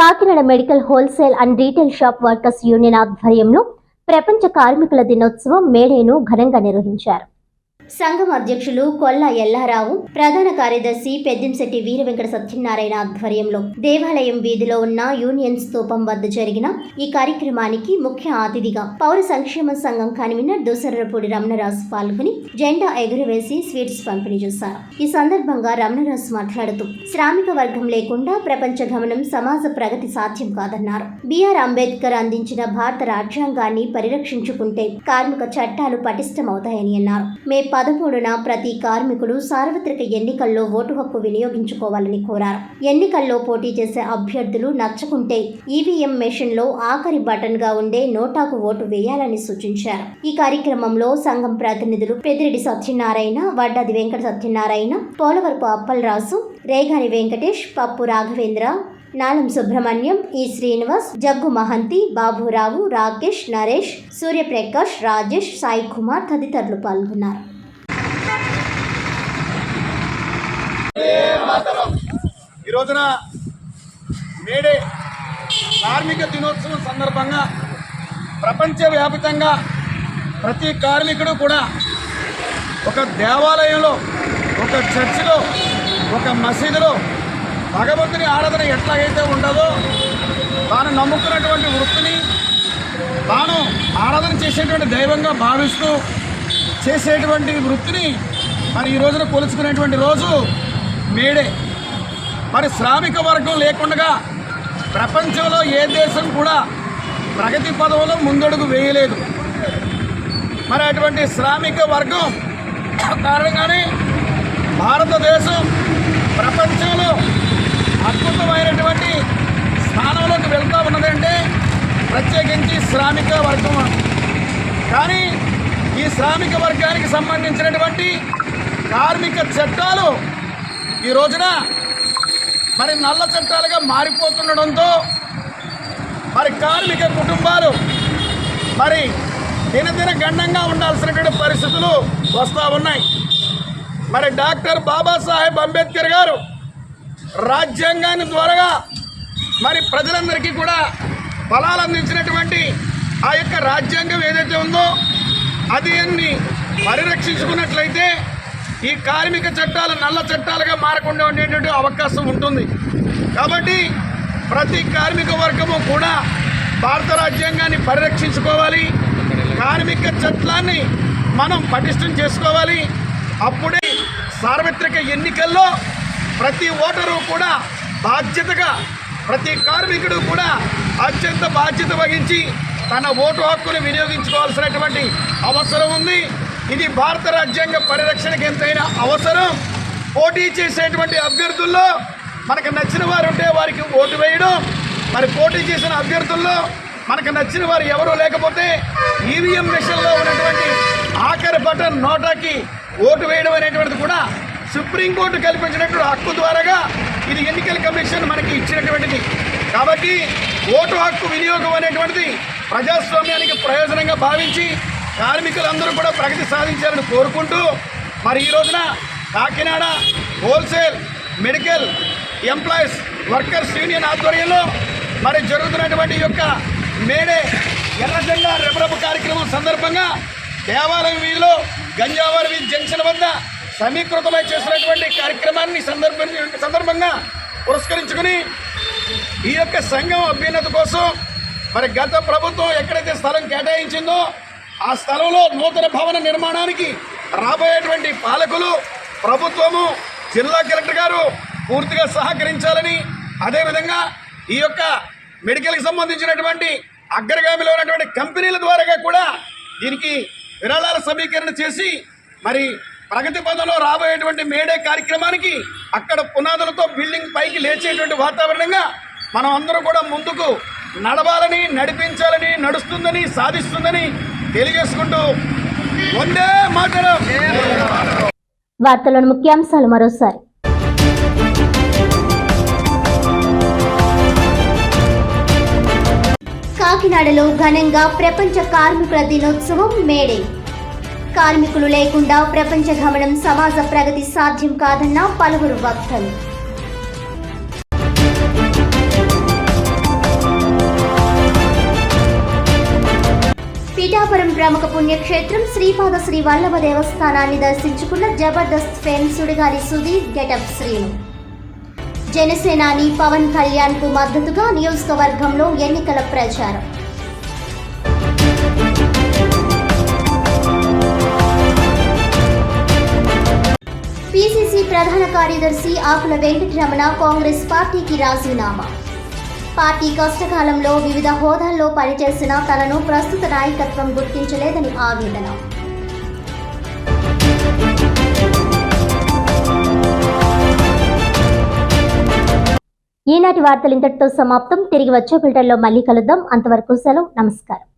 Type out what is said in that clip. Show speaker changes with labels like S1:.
S1: Kakinada medical wholesale and retail shop workers union ఆధ్వర్యంలో ప్రపంచ కార్మికుల దినోత్సవం మేడేను ఘనంగా నిర్వహించారు. సంఘం అధ్యక్షులు కొల్లా ఎల్లారావు ప్రధాన కార్యదర్శి పెద్దంశెట్టి వీర వెంకట సత్యనారాయణ ఆధ్వర్యంలో దేవాలయం వీధిలో ఉన్న యూనియన్ స్తూపం వద్ద జరిగిన ఈ కార్యక్రమానికి ముఖ్య అతిథిగా పౌర సంక్షేమ సంఘం కన్వీనర్ దూసరపూడి రమణరాజు పాల్గొని జెండా ఎగురవేసి స్వీట్స్ పంపిణీ చేశారు. ఈ సందర్భంగా రమణరాజు మాట్లాడుతూ శ్రామిక వర్గం లేకుండా ప్రపంచ గమనం సమాజ ప్రగతి సాధ్యం కాదన్నారు. బిఆర్ అంబేద్కర్ అందించిన భారత రాజ్యాంగాన్ని పరిరక్షించుకుంటే కార్మిక చట్టాలు పటిష్టమవుతాయని అన్నారు. మే పదమూడున ప్రతి కార్మికుడు సార్వత్రిక ఎన్నికల్లో ఓటు హక్కు వినియోగించుకోవాలని కోరారు. ఎన్నికల్లో పోటీ చేసే అభ్యర్థులు నచ్చకుంటే ఈవీఎం మెషిన్లో ఆఖరి బటన్గా ఉండే నోటాకు ఓటు వేయాలని సూచించారు. ఈ కార్యక్రమంలో సంఘం ప్రతినిధులు పెదిరెడ్డి సత్యనారాయణ వడ్డాది వెంకట సత్యనారాయణ పోలవరపు అప్పలరాజు రేగాని వెంకటేష్ పప్పు రాఘవేంద్ర నాలం సుబ్రహ్మణ్యం ఈ శ్రీనివాస్ జగ్గు మహంతి బాబురావు రాకేష్ నరేష్ సూర్యప్రకాష్ రాజేష్ సాయి కుమార్ తదితరులు పాల్గొన్నారు.
S2: ఈ రోజున మేడే కార్మిక దినోత్సవం సందర్భంగా ప్రపంచవ్యాప్తంగా ప్రతి కార్మికుడు కూడా ఒక దేవాలయంలో ఒక చర్చిలో ఒక మసీదులో భగవంతుని ఆరాధన ఎట్లాగైతే ఉండదో తాను నమ్ముకున్నటువంటి వృత్తిని తాను ఆరాధన చేసేటువంటి దైవంగా భావిస్తూ చేసేటువంటి వృత్తిని మరి ఈ రోజున కొలుచుకునేటువంటి రోజు మేడే. మరి శ్రామిక వర్గం లేకుండా ప్రపంచంలో ఏ దేశం కూడా ప్రగతి పదవులో ముందడుగు వేయలేదు. మరి అటువంటి శ్రామిక వర్గం కారణంగానే భారతదేశం ప్రపంచంలో అద్భుతమైనటువంటి స్థానంలోకి వెళ్తూ ఉన్నదంటే ప్రత్యేకించి శ్రామిక వర్గం కానీ ఈ శ్రామిక వర్గానికి సంబంధించినటువంటి కార్మిక చట్టాలు ఈ రోజున మరి నల్ల చట్టాలుగా మారిపోతుండడంతో మరి కార్మిక కుటుంబాలు మరి దినదిన గండంగా ఉండాల్సినటువంటి పరిస్థితులు వస్తూ ఉన్నాయి. మరి డాక్టర్ బాబాసాహెబ్ అంబేద్కర్ గారు రాజ్యాంగాన్ని త్వరగా మరి ప్రజలందరికీ కూడా ఫలాలు అందించినటువంటి ఆ యొక్క రాజ్యాంగం ఏదైతే ఉందో అది అన్ని పరిరక్షించుకున్నట్లయితే ఈ కార్మిక చట్టాలు నల్ల చట్టాలుగా మారకుండా ఉండేటువంటి అవకాశం ఉంటుంది. కాబట్టి ప్రతి కార్మిక వర్గము కూడా భారత రాజ్యాంగాన్ని పరిరక్షించుకోవాలి. కార్మిక చట్టాన్ని మనం పటిష్టం చేసుకోవాలి. అప్పుడే సార్వత్రిక ఎన్నికల్లో ప్రతి ఓటరు కూడా బాధ్యతగా ప్రతి కార్మికుడు కూడా అత్యంత బాధ్యత వహించి తన ఓటు హక్కును వినియోగించుకోవాల్సినటువంటి అవసరం ఉంది. ఇది భారత రాజ్యాంగ పరిరక్షణకు ఎంతైనా అవసరం. పోటీ చేసేటువంటి అభ్యర్థుల్లో మనకు నచ్చిన వారు ఉంటే వారికి ఓటు వేయడం. మరి పోటీ చేసిన అభ్యర్థుల్లో మనకు నచ్చిన వారు ఎవరూ లేకపోతే ఈవీఎం మిషన్లో ఉన్నటువంటి ఆఖరి బటన్ నోటాకి ఓటు వేయడం అనేటువంటిది కూడా సుప్రీంకోర్టు కల్పించినటువంటి హక్కు ద్వారాగా ఇది ఎన్నికల కమిషన్ మనకి ఇచ్చినటువంటిది. కాబట్టి ఓటు హక్కు వినియోగం అనేటువంటిది ప్రజాస్వామ్యానికి ప్రయోజనంగా భావించి కార్మికులందరూ కూడా ప్రగతి సాధించాలని కోరుకుంటూ మరి ఈ రోజున Kakinada wholesale medical employees workers union ఆధ్వర్యంలో మరి జరుగుతున్నటువంటి యొక్క మేడే ఎర్రజెండా రెపరపు కార్యక్రమం సందర్భంగా దేవాలయం వీధిలో గంజావారి వీధి జంక్షన్ వద్ద సమీకృతమై చేసినటువంటి కార్యక్రమాన్ని సందర్భ సందర్భంగా పురస్కరించుకుని ఈ యొక్క సంఘం అభ్యున్నత కోసం మరి గత ప్రభుత్వం ఎక్కడైతే స్థలం కేటాయించిందో ఆ స్థలంలో నూతన భవన నిర్మాణానికి రాబోయేటువంటి పాలకులు ప్రభుత్వము జిల్లా కలెక్టర్ గారు పూర్తిగా సహకరించాలని అదేవిధంగా ఈ యొక్క మెడికల్కి సంబంధించినటువంటి అగ్రగామిలో ఉన్నటువంటి కంపెనీల ద్వారాగా కూడా దీనికి విరాళాల సమీకరణ చేసి మరి ప్రగతి పదంలో రాబోయేటువంటి మేడే కార్యక్రమానికి అక్కడ పునాదులతో బిల్డింగ్ పైకి లేచేటువంటి వాతావరణంగా మనం అందరూ కూడా ముందుకు నడవాలని నడిపించాలని నడుస్తుందని సాధిస్తుందని తెలియజేసుకుంటూ వందే మాతరం.
S1: వార్తలోని ముఖ్యాంశాలు మరోసారి. కాకినాడలో ఘనంగా ప్రపంచ కార్మికుల దినోత్సవం మేడే. కార్మికులు లేకుండా ప్రపంచ గమనం సమాజ ప్రగతి సాధ్యం కాదన్న పలువురు వక్తలు. ప్రముఖ పుణ్యక్షేత్రం శ్రీపాద శ్రీ వల్లభ దేవస్థానాన్ని దర్శించుకున్న జబర్దస్త్ ఫేమ్ సుడిగాలి సుధీర్ గెటప్ శ్రీను. జనసేనాని పవన్ కళ్యాణ్కు మద్దతుగా నియోజకవర్గంలో ఎన్నికల ప్రచారం. పీసీసీ ప్రధాన కార్యదర్శి ఆకుల వెంకటరమణ కాంగ్రెస్ పార్టీకి రాజీనామా. పార్టీ కష్టకాలంలో వివిధ హోదాల్లో పనిచేసిన తనను ప్రస్తుత నాయకత్వం గుర్తించలేదని ఆవేదన. ఈనాటి వార్తలు ఇంతటితో సమాప్తం. తిరిగి వచ్చే ఫిల్టర్లో మళ్ళీ కలుద్దాం. అంతవరకు సెలవు. నమస్కారం.